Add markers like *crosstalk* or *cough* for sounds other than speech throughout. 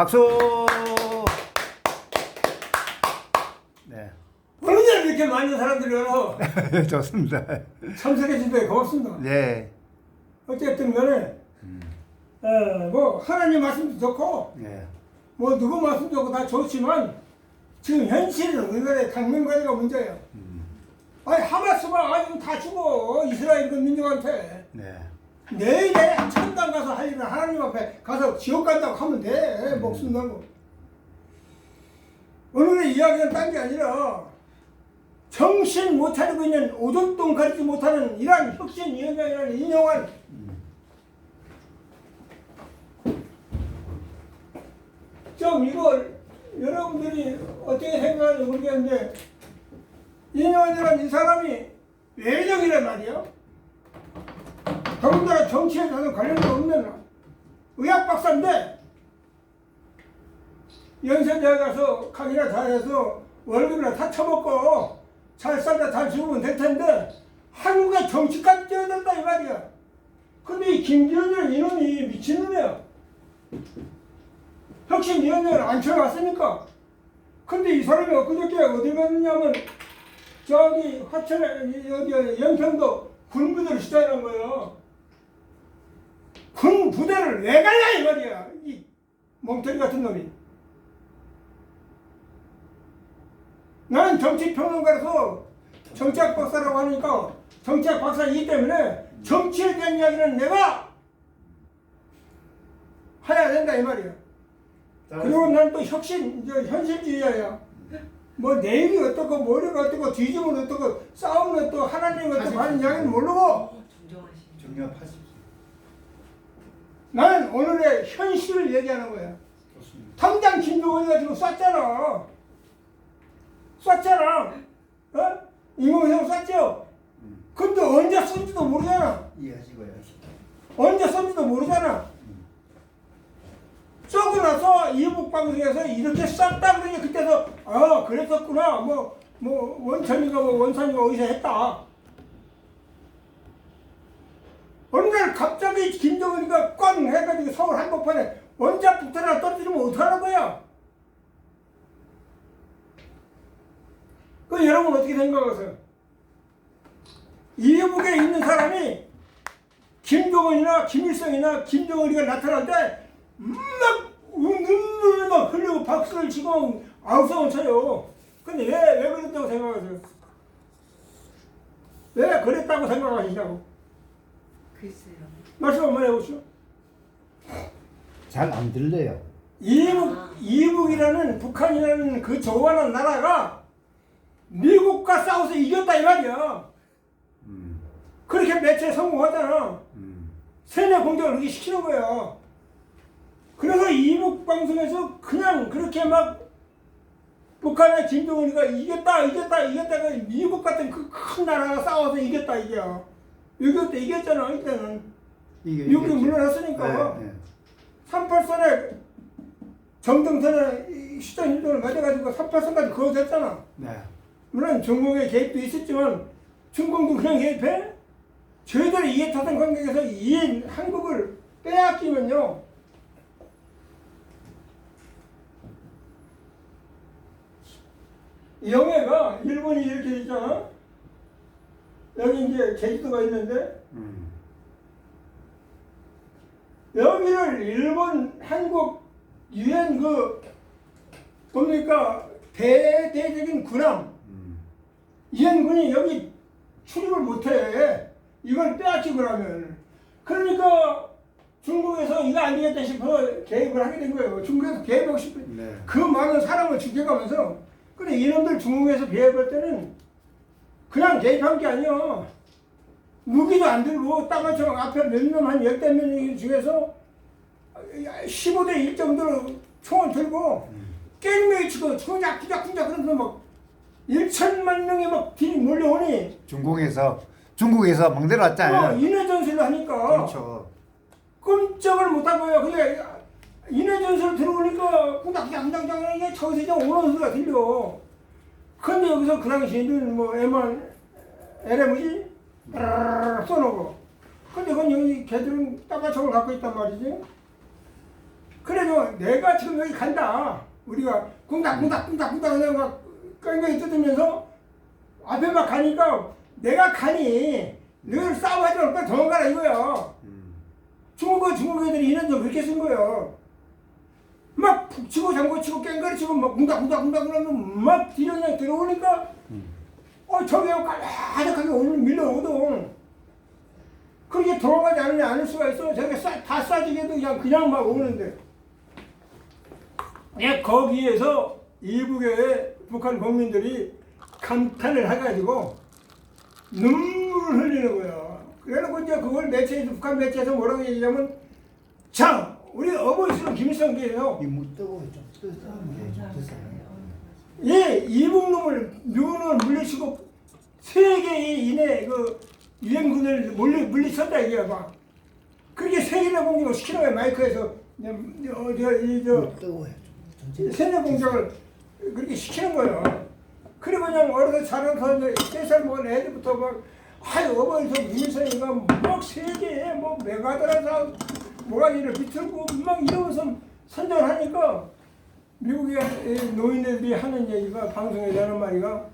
박수. 네. 날 이렇게 많은 사람들이 와서 *laughs* 좋습니다. 참석해 주셔서 고맙습니다. 네. 어쨌든 간에 에, 뭐 하나님 말씀도 좋고 네. 뭐 누구 말씀도 좋고 다 좋지만 지금 현실은 우리나라의 강민관리가 문제예요. 아니 하마스가 아직 다 죽어 이스라엘 그 민족한테 네. 내일에 천당 가서 할 일은 하나님 앞에 가서 지옥 간다고 하면 돼. 목숨 걸고 오늘의 이야기는 딴 게 아니라 정신 못 차리고 있는 오존동 가리지 못하는 이러한 혁신위원장이라는 인용한 좀 이걸 여러분들이 어떻게 생각하는지 모르겠는데 인용한이라는 이 사람이 외적이란 말이에요 더군다나 정치에 전혀 관련이 없는 의학 박사인데 연세대에 가서 강의나 잘해서 월급이나 다 처먹고 잘 살다 잘 죽으면 될 텐데 한국의 정치까지 뛰어야 된다 이 말이야. 근데 이 김기현이라는 이놈이 미친놈이야. 혁신위원장을 앉혀놨으니까. 근데 이 사람이 엊그저께 어디 갔느냐면 저기 화천에 여기 연평도 군부대를 시작한 거예요. 군 부대를 왜 갈라 이 말이야. 이 멍터리 같은 놈이. 나는 정치평론가라서 정치학 박사라고 하니까 정치학 박사이기 때문에 정치에 대한 이야기는 내가 해야 된다 이 말이야. 그리고 난 또 혁신, 저 현실주의자야. 뭐 내일이 어떻고 모레가 어떻고 뒤집으면 어떻고 싸우면 어떻고 하나님 어떻고 하는 이야기는 모르고 중요하십시오. 나는 오늘의 현실을 얘기하는 거야. 좋습니다. 당장 김동원이가 지금 쐈잖아. 쐈잖아. 어? 이모형 쐈죠? 근데 언제 쏜지도 모르잖아. 이해하시고요. 언제 쏜지도 모르잖아. 쏘고 나서 이북 방송에서 이렇게 쐈다 그러니 그때도 아 그랬었구나. 뭐, 뭐 원천이가 뭐 원산이가 어디서 했다. 어느 날 갑자기 김정은이가 꽝 해가지고 서울 한복판에 원자폭탄 떨어뜨리면 어떡하는 거야? 그 여러분 어떻게 생각하세요? 이북에 있는 사람이 김정은이나 김일성이나 김정은이가 나타날 때막 눈물을 막 흘리고 박수를 치고 아우성을 쳐요. 근데 왜, 왜 그랬다고 생각하세요? 왜 그랬다고 생각하시냐고. 글쎄요. 말씀 한번 해보시오. 잘 안 들려요. 이북, 이북이라는 북한이라는 그 조만한 나라가 미국과 싸워서 이겼다 이 말이야. 음. 그렇게 매체에 성공하잖아. 음. 세뇌 공격을 그렇게 시키는 거야. 그래서 이북 방송에서 그냥 그렇게 막 북한의 김정은이가 이겼다, 이겼다, 이겼다가 미국 같은 그 큰 나라가 싸워서 이겼다 이게야. 6.25 때 이겼잖아, 이때는. 이게 미국이 이게- 물러났으니까. 네, 네. 38선에 정정선에 시장일동을 맞아가지고 38선까지 그거 됐잖아. 네. 물론 중국의 개입도 있었지만 중국도 그냥 개입해? 저희들이 이해 타산 관계에서 이 한국을 빼앗기면요. 영해가 일본이 이렇게 있잖아. 여기 이제 제주도가 있는데 음. 여기를 일본, 한국, 유엔 그 뭡니까 대대적인 군함 음. 유엔군이 여기 출입을 못해. 이걸 빼앗기 그러면. 그러니까 중국에서 이거 안 되겠다 싶어 개입을 하게 된 거예요. 중국에서 개입하고 싶어. 네. 그 많은 사람을 죽여가면서 근데 이놈들 중국에서 비해볼 때는 그냥 개입한 게 아니야. 무기도 안 들고 따가처럼 앞에 몇 명, 한 열댓 명 중에서 15대 1 정도로 총을 들고 깽매이 치고 쿵작쿵작쿵작 그러면서 막 1천만 명이 막 뒤 몰려오니 중국에서 중국에서 막 어, 내려왔잖아요. 인해 전술을 하니까 그렇죠. 못한 거예요. 그게 인해 전술 들어오니까 쿵닥쿵닥쿵닥 이게 저기서 이제 오는 소리가 들려. 근데 여기서 그 당시에는 뭐 M1 LMG 따라라라 쏘놓고. 근데 그건 여기 걔들은 따가총을 갖고 있단 말이지. 그래도 내가 지금 여기 간다. 우리가 쿵닥쿵닥 쿵닥쿵닥 그냥 막 깡깡이 뜯으면서 앞에 막 가니까 내가 가니 늘 싸워하지 말고 도망가라 이거야. 음. 중국어 중국 애들이 이런도 그렇게 쓴 거예요. 막 북치고 장구치고 깽가리 치고 막 그러면 막 뒤로 들어오니까 어 저기 가득하게 오늘 밀려오거든. 그렇게 돌아가지 않으냐 않을 수가 있어. 저게 싸, 다 싸지게도 그냥 그냥 막 오는데. 예, 거기에서 일부의 북한 국민들이 감탄을 해가지고 눈물을 흘리는 거예요. 그래놓고 이제 그걸 매체에서 북한 매체에서 뭐라고 얘기하면 자 우리 어버이스는 김일성께서 이무 뜨고 좀 뜨는 게좀 됐어요. 예 이북놈을 미군을 물리치고 세계 이내 그 유엔군을 물리 물리쳤다 이게야 막. 그렇게 세계의 공격을 시키는 거야 마이크에서. 어저이저. 좀. 세뇌 공작을 그렇게 시키는 거예요. 그리고 그냥 어려서 자라서 세살 먹은 애들부터 막 아유 어머니서 민선이가 막 세계에 뭐 메가드라서 모가지를 비틀고 막 이러면서 선전을 하니까 미국의 이 노인들이 하는 얘기가 방송에서 하는 말이가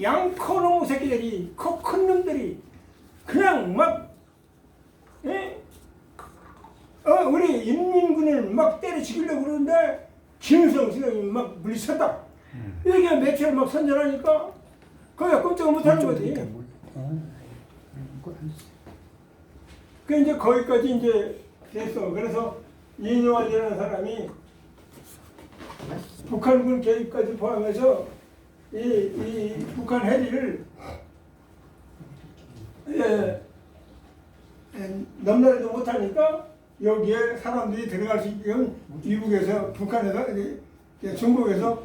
양커놈 새끼들이 코 큰 놈들이 그냥 막 예? 어, 우리 인민군을 막 때려 죽이려고 그러는데 김일성 수령이 막 물리쳤다. 이렇게 매체를 막 선전하니까 거기가 꼼짝 못하는 거지. 그 이제 거기까지 이제 됐어. 그래서 이뇨환이라는 사람이 북한군 개입까지 포함해서 이, 이 북한 해리를 예, 예, 넘나들도 못하니까 여기에 사람들이 들어갈 수 있게끔 미국에서 북한에서 중국에서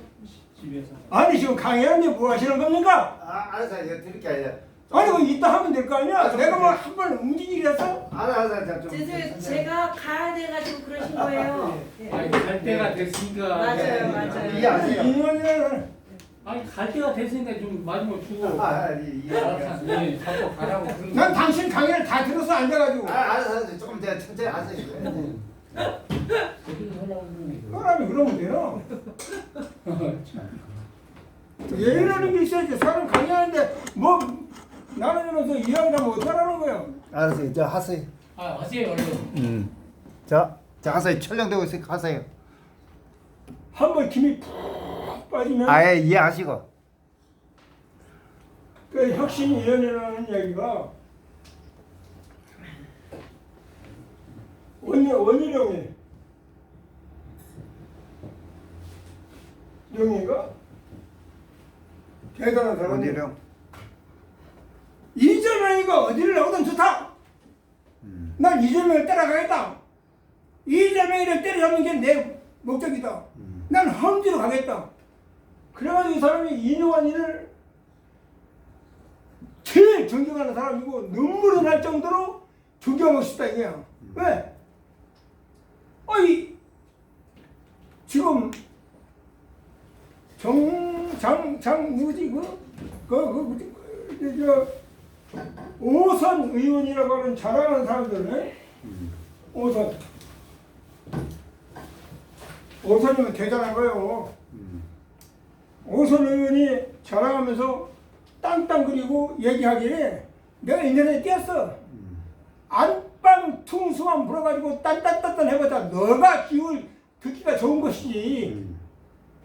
아니 지금 강의하는데 뭐 하시는 겁니까? 아, 알았어. 이거 드릴 게 아니라. 아니 그 이따 하면 될 거 아니야? 내가 뭐 한 번 움직이겠어? 알았어, 알았어. 좀. 죄송해요. 제가 가야 돼가지고 그러신 거예요. 예. 아니 갈 때가 됐으니까 맞아요, 맞아요. 이해하세요. 이년이라는 아니 갈 때가 됐으니까 좀 마지막 주고 아, 아, 이- 이해. 알았어 예 잡고 가라고 그런 *laughs* 난 당신 강의를 다 들어서 앉아가지고 아, 알았어, 알았어. 조금 내가 천천히 알았어. 이거. 사람이 그러면 돼요. 예의라는 게 있어야지. 사람 강의하는데 뭐 나는 이러면서 이야기하면 어떡하라는 거야. 알았어요. 이제 하세요. 아 하세요 얼른 음. 자, 자 하세요. 촬영되고 있으니까 하세요. 한번 김이 푹 빠지면 아예 이해하시고. 그 혁신위원회라는 얘기가 원희, 원희룡이 영희가 대단한 사람이 원희룡. 이재명이가 어디를 나오든 좋다. 음. 난 이재명을 따라가겠다. 이재명이를 때려잡는 게 내 목적이다. 음. 난 험지로 가겠다. 그래가지고 이 사람이 이노환이를 제일 존경하는 사람이고 눈물이 날 정도로 존경하고 싶다 이거야. 왜? 아이 지금 정장장 누구지 그그 그 그, 그, 저 오선 의원이라고 하는 자랑하는 사람들은 오선 오선이면 대단한 거예요. 음. 오선 의원이 자랑하면서 땅땅 그리고 얘기하기에 내가 인터넷에 띄었어. 안방 퉁수만 불어가지고 딴딴딴딴 해봤자 너가 기울 듣기가 좋은 것이지. 음.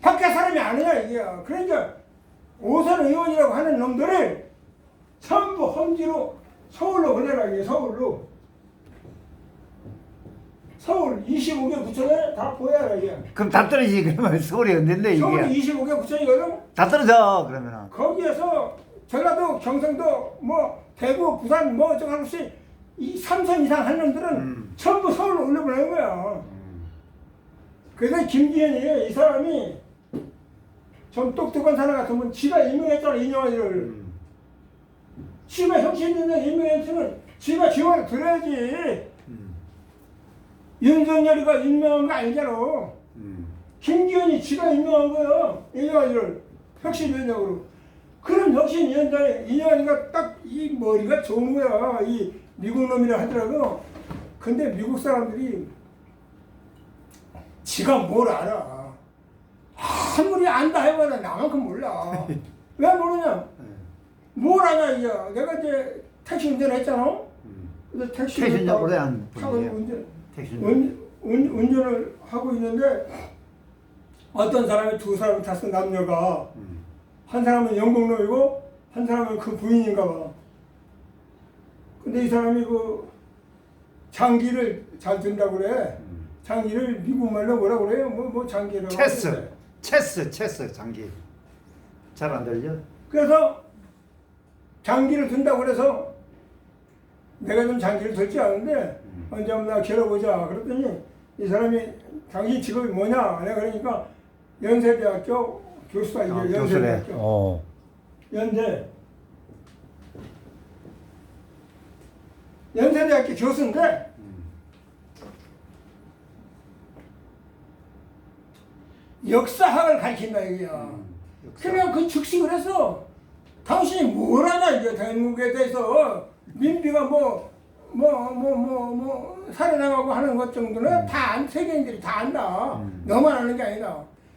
밖에 사람이 아니야 이게. 그러니까 오선 의원이라고 하는 놈들을 전부 험지로 서울로 보내라 이게 서울로. 서울 25개 구청에 다 보여라 이게. 그럼 다 떨어지지 그러면 서울이 언젠데 서울 이게 25개 구청이거든. 다 떨어져 그러면은 거기에서 전라도, 경상도, 뭐 대구, 부산 뭐 어쩌고 하듯이 이 삼선 이상 한 놈들은 음. 전부 서울로 올려보내는 거야. 그래서 김기현이 이 사람이 좀 똑똑한 사람 같으면 지가 임명했잖아 인영환이를. 음. 지가 혁신인데 임명했으면 지가 지원을 들어야지. 음. 윤석열이가 임명한 거 아니잖아. 음. 김기현이 지가 임명한 거야. 인영환이를 혁신위원장으로. 그럼 혁신위원장에 인영환이가 딱 이 머리가 좋은 거야. 이 미국 놈이라 하더라도. 근데 미국 사람들이 지가 뭘 알아. 아무리 안다 해봐라 나만큼 몰라. *laughs* 왜 모르냐? 뭘 아냐 이게. 내가 이제 택시 운전했잖아. 음. 근데 택시 택시 운전 오래 한 타고 분이에요. 운전, 택시 운, 운, 운전을 하고 있는데 어떤 사람이 두 사람이 탔어 남녀가 음. 한 사람은 영국놈이고 한 사람은 그 부인인가 봐. 근데 이 사람이 그 장기를 잘 든다고 그래. 음. 장기를 미국 말로 뭐라 그래요? 뭐, 뭐 장기를. 체스 하는데. 체스 체스 장기 잘 안 들려? 그래서 장기를 든다고 그래서 내가 좀 장기를 들지 않은데 음. 언제 한번 나 겨뤄보자. 그랬더니 이 사람이 당신 직업이 뭐냐? 내가 그러니까 연세대학교 교수다 이게 아. 연세대학교. 어. 연대 연세대학교 교수인데 음. 역사학을 가르친다 이거야. 음. 그냥 그 즉식을 해서 당신이 뭘 하나 이제 대한민국에 대해서 민비가 뭐 뭐 뭐 뭐뭐 살아나가고 하는 것 정도는 다 안, 세계인들이 다 안다. 음. 너만 아는 게 아니다.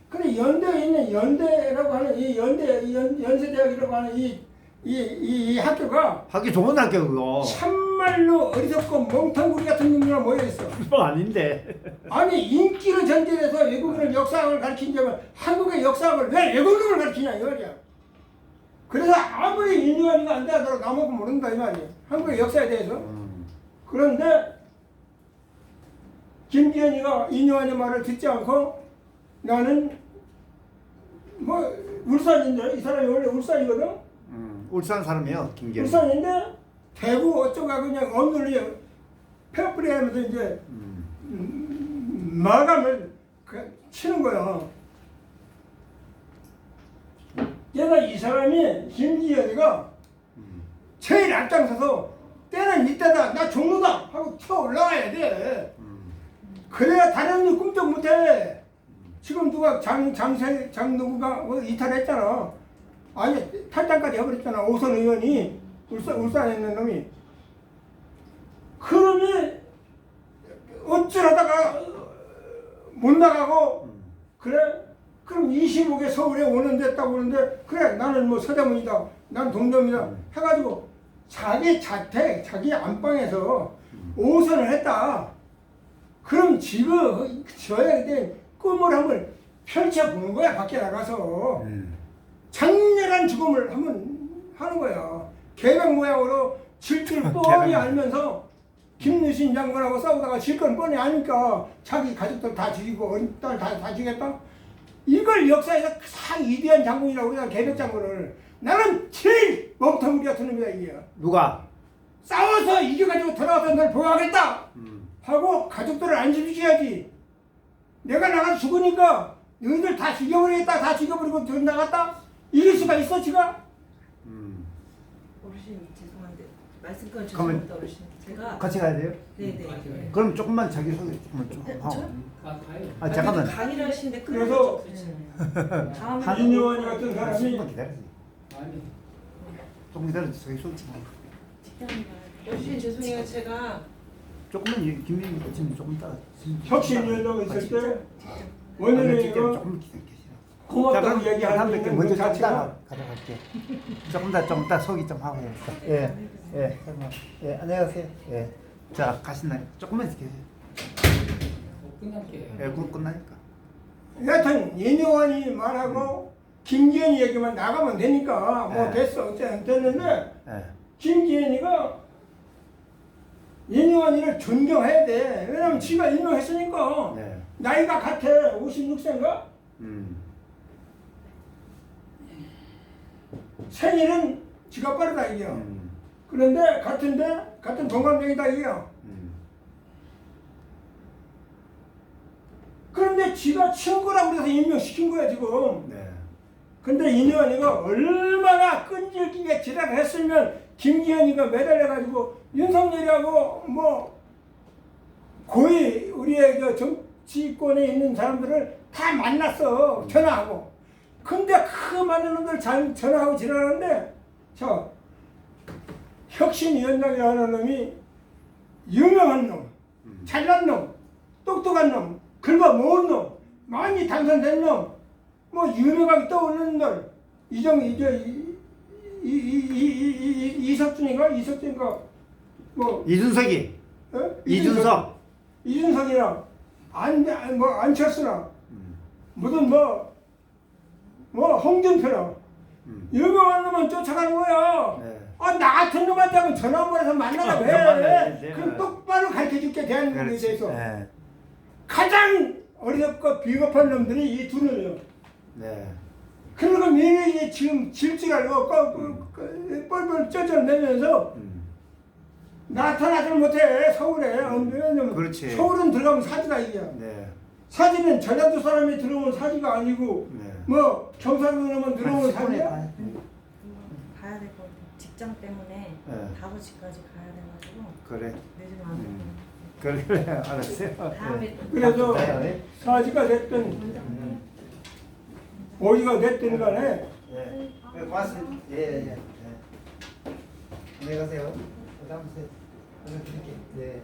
근데 연대에 있는 연대라고 하는 이 연대 이 연, 연세대학이라고 하는 이 이, 이, 이 학교가 하기 좋은 학교 그거. 참말로 어리석고 멍텅구리 같은 놈들만 모여 있어. 그거 아닌데. 아니 인기를 전제해서 외국인을 역사학을 가르친다면 한국의 역사학을 왜 외국인을 가르치냐 이 말이야. 그래서 아무리 인류한이가 안 되더라도 나만큼 모른다 이 말이야. 한국의 역사에 대해서. 음. 그런데 김기현이가 인류한의 말을 듣지 않고 나는 뭐 울산인데 이 사람이 원래 울산이거든. 음. 울산 사람이요 김기현. 울산인데 대구 어쩌가 그냥 언들리 페어플레이 하면서 이제 음. 마감을 그 치는 거야. 얘가 이 사람이 김기현이가 음. 제일 앞장서서 때는 이때다 나 종로다 하고 튀어 올라와야 돼. 음. 그래야 다른 일 꿈쩍 못해. 지금 누가 장 장세 장 누구가 뭐 이탈했잖아. 아니 탈당까지 해버렸잖아. 오선 의원이 울산 울산에 있는 놈이. 그놈이 어찌하다가 못 나가고 음. 그래? 그럼 25개 서울에 오는 데다고 그러는데 그래 나는 뭐 서대문이다 난 동점이다 음. 해가지고 자기 자택 자기 안방에서 음. 오선을 했다 그럼 지금 저야 그때 꿈을 한번 펼쳐보는 거야 밖에 나가서 음. 장렬한 죽음을 한번 하는 거야 개벽 모양으로 질줄 *laughs* 뻔히. 알면서 김유신 장관하고 싸우다가 질 건 뻔히 아니까 자기 가족들 다 죽이고 딸다 다 죽였다. 이걸 역사에서 가장 위대한 장군이라고 우리가 개벽 장군을 나는 제일 멍텅이 같은 놈이다 이게 누가? 싸워서 이겨가지고 돌아와서 널 보호하겠다 음. 하고 가족들을 안심시켜야지 내가 나가서 죽으니까 너희들 다 죽여버리겠다 다 죽여버리고 들 나갔다 이럴 수가 있어 지가 음. 어르신 죄송한데 말씀권 그러면 죄송합니다 어르신. 제가 같이 가야 돼요? 네네. 맞아요. 그럼 조금만 자기 소개 조금만 좀 네, 하고. 저? 가, 가요. 아 잠깐만. 강의를 하시는데 그래서- *laughs* 다음에 한- 이인용환이 같은 사람이 조금만 기다려. 아니. 조금 기다려. 자기 소개 좀 하고. 어르신 죄송해요 제가 조금만 이- 김민희 지금 조금 따. 혁신위원장 있을 때 원래는 지금 이거 조금 기다려. 자, 고맙다고 그럼 얘기하는 뵙게 먼저 좀 따라 가져갈게. 조금 더좀 이따 소개 좀 하고 해야겠다. 예, 예, 설마. 예, 안녕하세요. 예, 자 가시나요? 조금만 계세요. 뭐 끝날게요. 예, 곧 끝나니까. 여하튼 이인용환이 말하고 김기현이 얘기만 나가면 되니까 뭐 네. 됐어 어째 됐는데 예, 김기현이가 이인용환이를 존경해야 돼 왜냐면 지가 임명했으니까 네, 나이가 같아 56세인가? 음, 생일은 지가 빠르다 이게요. 음, 그런데 같은데 같은 동갑내기다 이게요. 음, 그런데 지가 친구라고 그래서 임명시킨 거야 지금. 네, 근데 이인환이가 얼마나 끈질기게 지랄을 했으면 김기현이가 매달려가지고 윤석열이하고 뭐 고위 우리의 그 정치권에 있는 사람들을 다 만났어 전화하고 근데 그 많은 놈들 잘 전화하고 지랄하는데 저 혁신위원장이라는 놈이 유명한 놈 음, 잘난 놈 똑똑한 놈 그거 모은 놈, 많이 당선된 놈, 뭐 유명하게 떠오르는 놈, 이정 이저 이이이이 이석준인가? 이석준인가? 뭐. 이준석이. 어? 이준석. 이준석이랑 안뭐 안철수나 음. 무슨 뭐, 뭐, 홍준표나, 음. 유명한 놈은 쫓아가는 거야. 네. 아, 나 같은 놈한테 하면 전화 한번 해서 만나라, 아, 왜? 네. 그럼 똑바로 가르쳐 줄게, 대한민국에 그렇지 대해서. 네. 가장 어리석고 비겁한 놈들이 이 두 놈이요. 네. 그러고 민영이 지금 질지가고 뻘뻘 쪄져내면서 음. 나타나질 못해, 서울에. 왜냐면 그렇지. 서울은 들어가면 사지다, 이게. 네. 사지는 전라도 사람이 들어오면 사지가 아니고, 네. 뭐 경상도로만 들어오면 사지야? 가야 될 것 같아. 직장 때문에 네. 5시까지 가야 돼가지고 그래. 늦으면 안 음. 돼. 그래 *laughs* 알았어요. 다음에 네. 또 그래서 네. 사지가 됐든 음. 어디가 됐든 간에 예. 네, 고맙습니다. 예, 예. 예. 안녕히 가세요. 드릴게. 예, 예.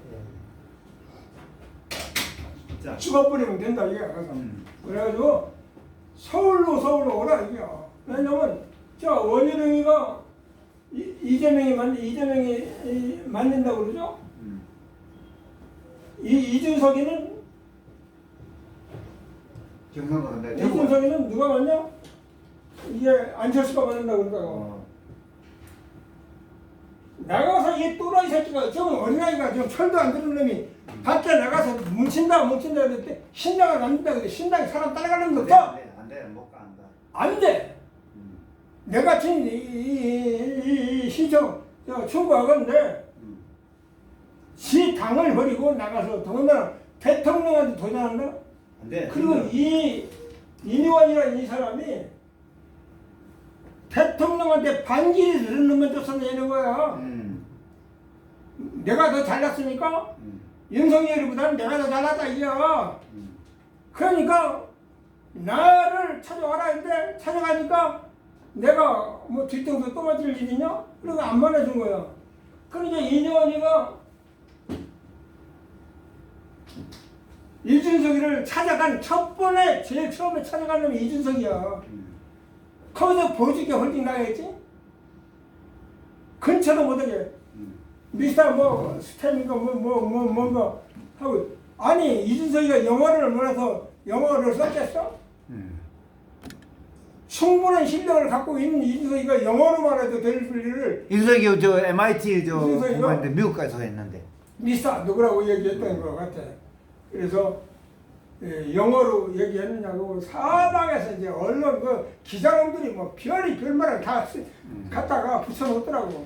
자. 찍어버리면 된다 이게 음. 그래가지고 서울로 서울로 오라 이게 왜냐면 저 원희룡이가 이- 이재명이 만 이재명이 이- 만든다고 그러죠 음. 이 이준석이는 경상도 간다. 이준석이는 누가 맞냐 이게 안철수가 만든다고 그러더라고 어. 나가서 이 또라이 새끼가 좀 어린아이가 좀 철도 안 드는 놈이 밖에 나가서 뭉친다 뭉친다 그랬대 신당을 만든다 그래 신당에 사람 따라가는 거 없어 못 간다. 안 돼 음. 내가 지금 이, 이, 이, 이 시청 저 충고하건데 음. 시 당을 버리고 나가서 더군다나 대통령한테 도전한다 안 돼. 그리고 이 이니원이라는 이 사람이 대통령한테 반기를 들은 놈만 쫓아내는 거야 음. 내가 더 잘났으니까 음. 윤석열이보다는 내가 더 잘났다 이거야 음. 그러니까 나를 찾아와라 했는데 찾아가니까 내가 뭐 뒤통수 또 맞을 일이냐? 그리고 안 만나준 거야. 그러니까 이년이가 이준석이를 찾아간 첫 번에 제일 처음에 찾아간 놈이 이준석이야. 음. 거기서 보여줄게 홀딩 나가겠지? 근처도 못하게 음. 미스터 뭐 스템인가 뭐뭐뭐 뭔가 하고 아니 이준석이가 영어를 몰라서 영어를 썼겠어? 음. 충분한 실력을 갖고 있는 이준석이가 영어로만 해도 될 일을 이준석이 저 MIT 저? 공부했는데 미국 가서 했는데. 미스터 누구라고 얘기했던 것 같아. 그래서 예, 영어로 얘기했느냐고 사방에서 이제 언론 그 기자놈들이 뭐 별이 별말을 다 쓰- 음. 갖다가 붙여놓더라고.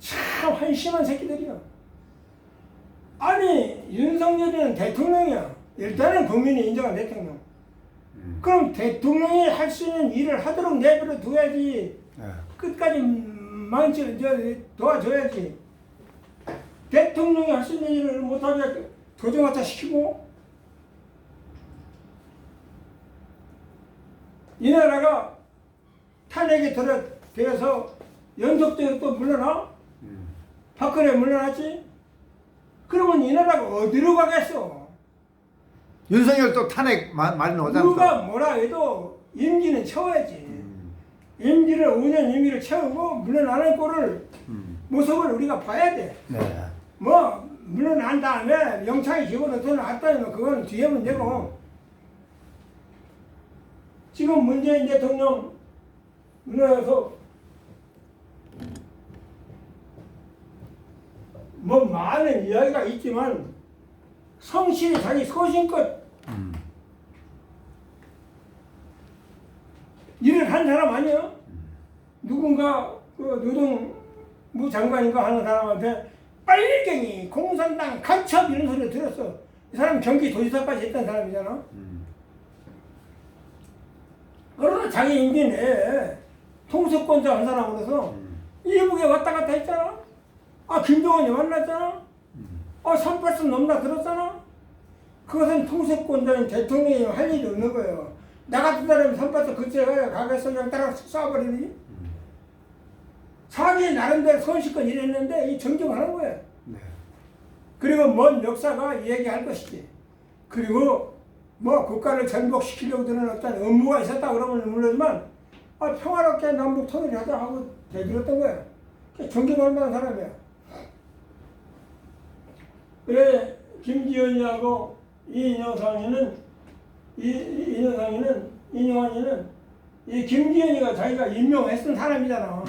참 한심한 새끼들이야. 아니 윤석열이는 대통령이야. 일단은 국민이 인정한 대통령. 음. 그럼 대통령이 할 수 있는 일을 하도록 내버려 둬야지. 예. 끝까지 망치 저 도와줘야지. 대통령이 할 수 있는 일을 못하게 도정하자 시키고 이 나라가 탄핵에 들어 되어서 연속적으로 또 물러나 음. 박근혜 물러났지. 그러면 이 나라가 어디로 가겠어? 윤석열 또 탄핵 마- 말이 누가 오잖아. 뭐라 해도 임기는 채워야지. 음. 임기를 5년 임기를 채우고 물러나는 꼴을 음. 모습을 우리가 봐야 돼. 네. 뭐 물러난 다음에 영창이 집어넣어 놨다면 그건 뒤에 문제고 지금 문재인 대통령 물러나서 뭐 많은 이야기가 있지만 성실히 자기 소신껏 음. 일을 한 사람 아니야? 누군가 그 노동부 장관인가 하는 사람한테 빨갱이, 공산당, 간첩 이런 소리 들었어. 이 사람 경기 도지사까지 했던 사람이잖아. 음. 그러나 자기 임기 내에 통수권자 한 사람으로서 음. 일국에 왔다 갔다 했잖아. 아 김정은이 만났잖아. 음. 아 선발씀 넘나 들었잖아. 그것은 통수권자인 대통령이 할 일이 없는 거예요. 나 같은 사람이 선발씀 그때 가겠어 그냥 따라 쏴버리니. 자기 나름대로 손실껏 일했는데 이 정정하는 거예요. 네. 그리고 먼 역사가 얘기할 것이지. 그리고 뭐 국가를 전복시키려고 드는 어떤 업무가 있었다 그러면 모르지만 아, 평화롭게 남북 통일하자 하고 대들었던 거야. 존경할 만한 사람이야. 그래 김지연이하고 이인영상이는 이 이인영상이는 이인영환이는 이 김지연이가 자기가 임명했던 사람이잖아.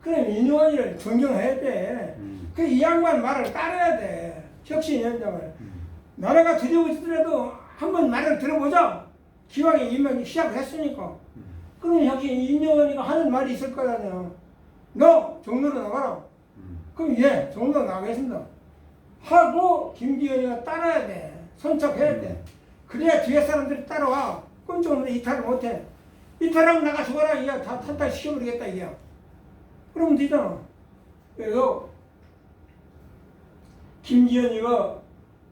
그럼 이인영환이를 존경해야 돼. 그이 양반 말을 따라야 돼. 혁신위원장을. 나라가 두려워지더라도 한번 말을 들어보자. 기왕에 임명이 시작을 했으니까. 그럼 혁신 이인영환이가 하는 말이 있을 거잖아요. 너 종로로 나가라. 그럼 예, 종로 나가겠습니다. 하고 김기현이가 따라야 돼. 선착해야 돼. 그래야 뒤에 사람들이 따라와. 꼼짝없는 이탈을 못해. 이탈하고 나가 죽어라. 이야 다 탈탈 시켜버리겠다. 이야. 그러면 되잖아. 그래서 김기현이가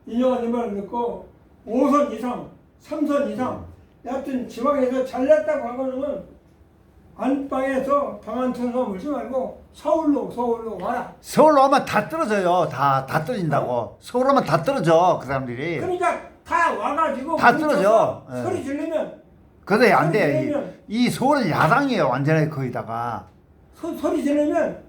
인정한 말을 듣고 5선 이상, 3선 이상, 여하튼 지방에서 잘났다고 하고는 안방에서 방한천서 물지 말고 서울로 서울로 와라. 서울로 오면 다 떨어져요. 다, 다 떨어진다고. 서울 오면 다 떨어져, 그 사람들이. 그러니까 다 와가지고 다 뭉쳐서 떨어져. 예. 소리 지르면 그래, 안 돼. 이, 이 서울은 야당이에요, 완전히 거기다가. 소, 소리 지르면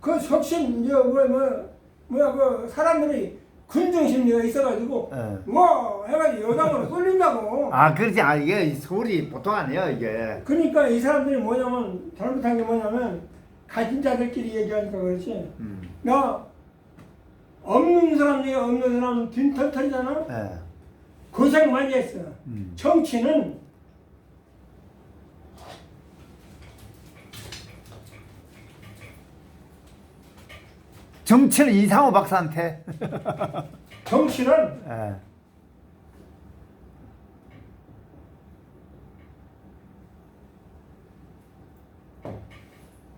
그 혁신 저 뭐, 뭐, 뭐야 그 사람들이 군중 심리가 있어가지고 예. 뭐 해가지고 여당으로 쏠린다고. 아, 그렇지. 아, 이게 서울이 보통 아니에요, 이게. 그러니까 이 사람들이 뭐냐면 잘못한 게 뭐냐면 가진 자들끼리 얘기하니까 그렇지. 음. 나 없는 사람 중에 없는 사람 빈털털이잖아. 예. 고생 많이 했어. 음. 정치는 정치는 이상호 박사한테. *laughs* 정치는 예.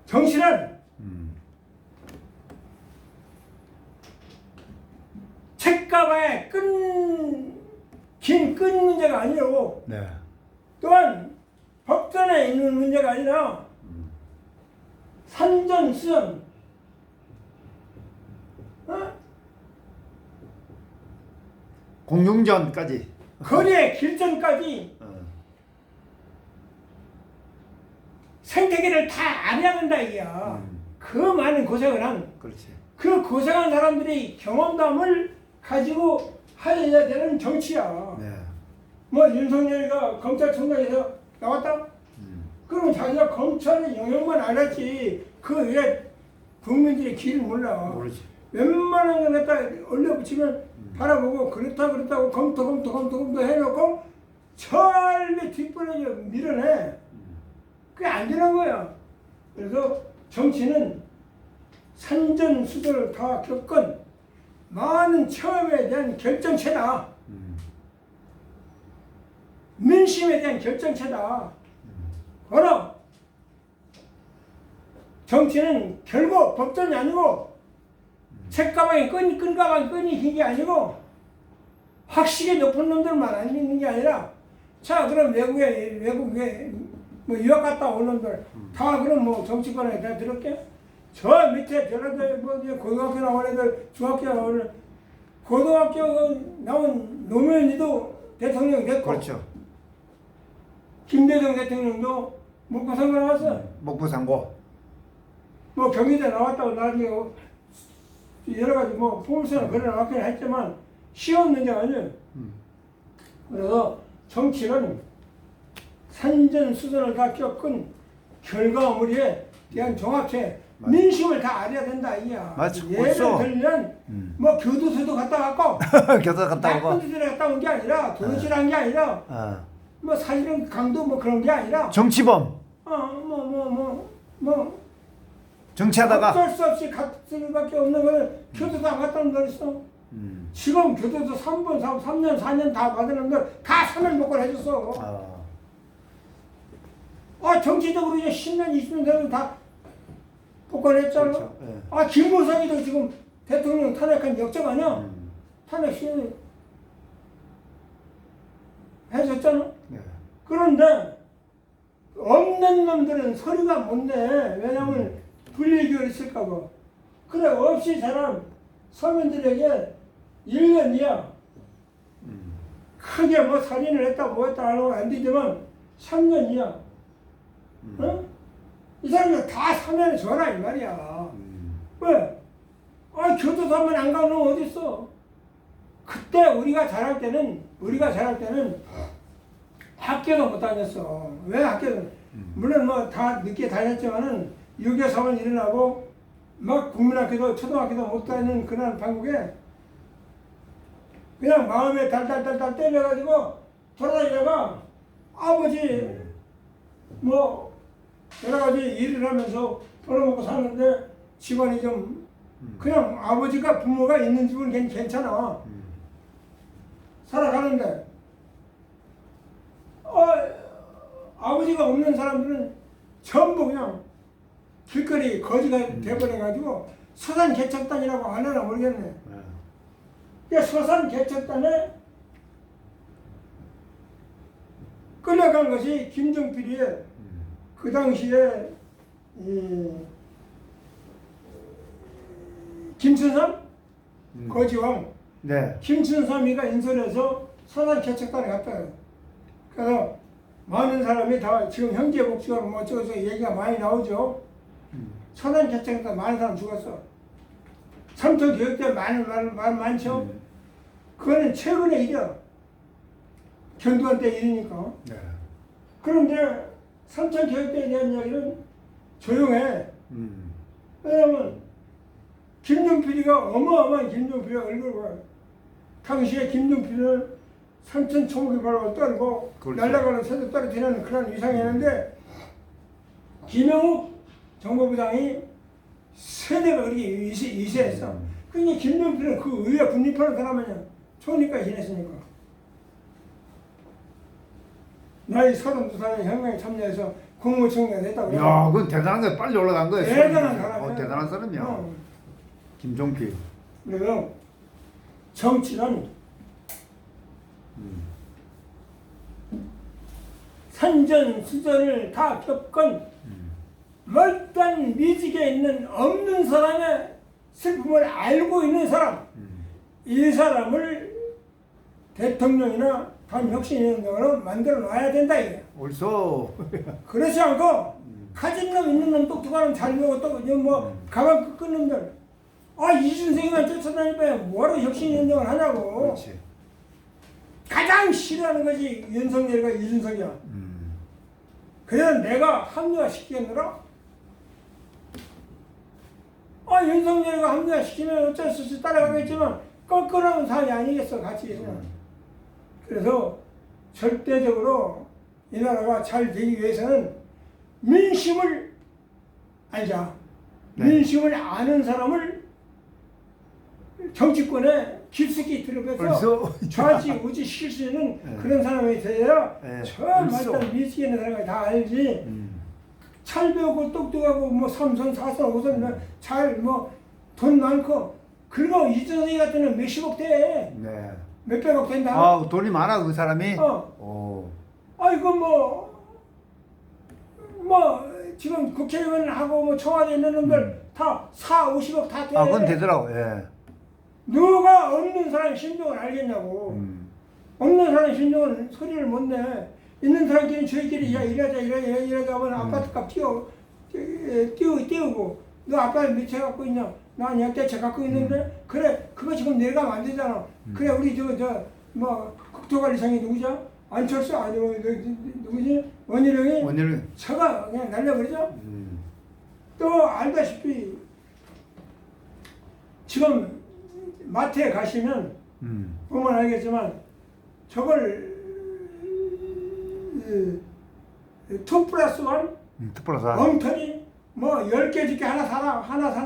정치는 음. 책가방에 끈, 긴 끈 문제가 아니고 네. 또한 법전에 있는 문제가 아니라 산전 수전 어? 공중전까지. 거리의 길전까지 어. 생태계를 다 된다 이야 음. 그 많은 고생을 한그 그렇지. 고생한 사람들이 경험담을 가지고 하여야 되는 정치야 네. 뭐 윤석열이가 검찰총장에서 나왔다? 음. 그러면 자기가 검찰의 영역만 알았지 그 외에 국민들의 길을 몰라 모르지. 웬만한 걸 갖다 올려붙이면 바라보고 그렇다 그렇다고 검토 검토 검토 검토 해놓고 철미 뒷부러져 밀어내. 그게 안 되는 거야 그래서 정치는 산전수전을 다 겪은 많은 체험에 대한 결정체다. 음. 민심에 대한 결정체다. 그러나 정치는 결국 법전이 아니고 책가방에 끈, 끈가방에 끈이 긴 게 아니고 학식이 높은 놈들만 안 있는 게 아니라 자 그럼 외국에 외국에 뭐 유학 갔다 온 놈들 다 그럼 뭐 정치권에 다 들었게 저 밑에 저런데 뭐 고등학교 나온 애들 중학교 나온 애들 고등학교 나온 노무현이도 대통령 됐고 그렇죠. 김대중 대통령도 목포 선거 나왔어 목포상고. 뭐 경희대 나왔다고 나중에 여러 가지 뭐 포물선을 나왔긴 했지만 쉬운 문제가 아니에요. 음. 그래서 정치는 산전수전을 다 겪은 결과물에 대한 종합체 맞- 민심을 다 알아야 된다 이야. 예를. 들면 음. 뭐 교도소도 갔다 왔고 *laughs* 교도 갔다 나쁜 오고. 짓을 갔다 온 게 아니라 도시락한 게 아니라 어. 뭐 사실은 강도 뭐 그런 게 아니라 정치범. 어뭐 뭐 뭐뭐 정치하다가. 어쩔 수 없이 갈 수밖에 없는 거는 교도소 안 갔다 온 놈들 있어. 음. 지금 교도소 3번, 3, 3년, 4년 다 받은 놈들 다 사면 복권 해줬어. 어. 아, 정치적으로 이제 10년, 20년 되면 다 복권했잖아. 그렇죠. 예. 아, 김무성이도 지금 대통령 탄핵한 역적 아니야? 음. 탄핵 시행 해줬잖아. 예. 그런데 없는 놈들은 소리가 못 내. 왜냐면 불이익이 있을까봐. 그래 없이 자란 서민들에게 1년 이야. 음. 크게 뭐 살인을 했다 뭐 했다 하는 건안 되지만 3년 이하 어? 이 사람들 다 사면에 줘라 이 말이야 음. 왜? 아 교도소 하면 안 가는 놈 어딨어 그때 우리가 잘할 때는 우리가 잘할 때는 학교도 못 다녔어 왜 학교도 물론 뭐 다 늦게 다녔지만은 6.25 사건 일어나고 막 국민학교도 초등학교도 못 다니는 그런 방국에 그냥 마음에 달달달달 때려가지고 돌아다니다가 아버지 뭐 여러 가지 일을 하면서 벌어먹고 사는데 집안이 좀 그냥 아버지가 부모가 있는 집은 괜- 괜찮아 음. 살아가는데 어, 아버지가 없는 사람들은 전부 그냥 길거리 거지가 돼버려가지고 서산 개척단이라고 안 하나 모르겠네. 네. 그 서산 개척단에 끌려간 것이 김종필이의 음. 그 당시에 이 김춘삼 음. 거지왕 네. 김춘삼이가 인솔해서 서산 개척단에 갔다. 그래서 많은 사람이 다 지금 형제 복지원 뭐 어쩌고저쩌고 얘기가 많이 나오죠. 음. 서산 개척단 많은 사람 죽었어. 삼천 교육 때 많은 말, 말 많죠. 음. 그거는 최근의 일이야. 견두한 때 일이니까. 네. 그런데 삼천 교육 때에 대한 이야기는 조용해. 음. 왜냐면 김종필이가 어마어마한 김종필의 얼굴을 봐. 당시에 김종필은 삼천 총기발로 떨고 그렇죠. 날아가는 새도 떨어지는 그런 위상이었는데 김영욱 정보부장이 세대가 그렇게 위세, 위세했어. 음. 그러니까 김종필은 그 의회 군립하는 사람이냐 총리까지 지냈으니까. 나이 서른두 살에 혁명에 참여해서 국무총리가 됐다고. 야, 그건 대단한 거야. 빨리 올라간 거예요. 대단한 사람이야. 어, 대단한 사람이야. 어. 김종필. 그래서 정치는 음. 산전 수전을 다 겪은 음. 멀단 미직에 있는 없는 사람의 슬픔을 알고 있는 사람 음. 이 사람을 대통령이나 반혁신위원장으로 만들어 놔야 된다 이게 옳소. *laughs* 그렇지 않고 가진 놈 있는 놈 똑똑한 놈잘 보고 또뭐 음. 가방 끄는 놈들 아 이준석이만 쫓아다니면 뭐하러 혁신위원장을 하냐고 그렇지. 가장 싫어하는 것이 윤석열과 이준석이야 음. 그래서 내가 합리화 시키겠노라? 아 윤석열과 합리화 시키면 어쩔 수 없이 따라가겠지만 껄끄러운 사람이 아니겠어 같이 있으면 음. 그래서 절대적으로 이 나라가 잘 되기 위해서는 민심을 알자 네. 민심을 아는 사람을 정치권에 깊숙이 들어가서 *laughs* 좌지 우지 시킬 수 있는 네. 그런 사람이 있어야 네. 말단 미치게 있는 사람이 다 알지 음. 잘 배우고 똑똑하고 뭐 삼선 사선 오선 잘 뭐 돈 많고 그리고 이준석이 같은 는 몇십억 돼 네. 몇백억 된다 아, 돈이 많아 그 사람이. 어. 오. 아이고 뭐뭐 지금 국회의원하고 뭐 청와대 있는 놈들 다 4, 50억 다 돼. 음. 아, 그건 되더라고. 예. 누가 없는 사람 심정을 알겠냐고. 음. 없는 사람 심정은 소리를 못 내. 있는 사람끼리 저희끼리 야 이러자 이러자 이러자 하면 아파트 값 띄워 띄우 띄우고 너 아파트 몇채 갖고 있냐? 난 역대 채 갖고 있는데 그래 그거 지금 내가 안 되잖아. 그래 우리 저 저 뭐 국토관리청이 누구죠? 안철수 아니면 누구지? 원희룡이 원인은 저가 그냥 날려버리죠. 음. 또 알다시피 지금 마트에 가시면 음. 보면 알겠지만 저걸 투 플러스 원 음. 특별사. 엉터리 뭐열개 줄게 하나 사라 하나 사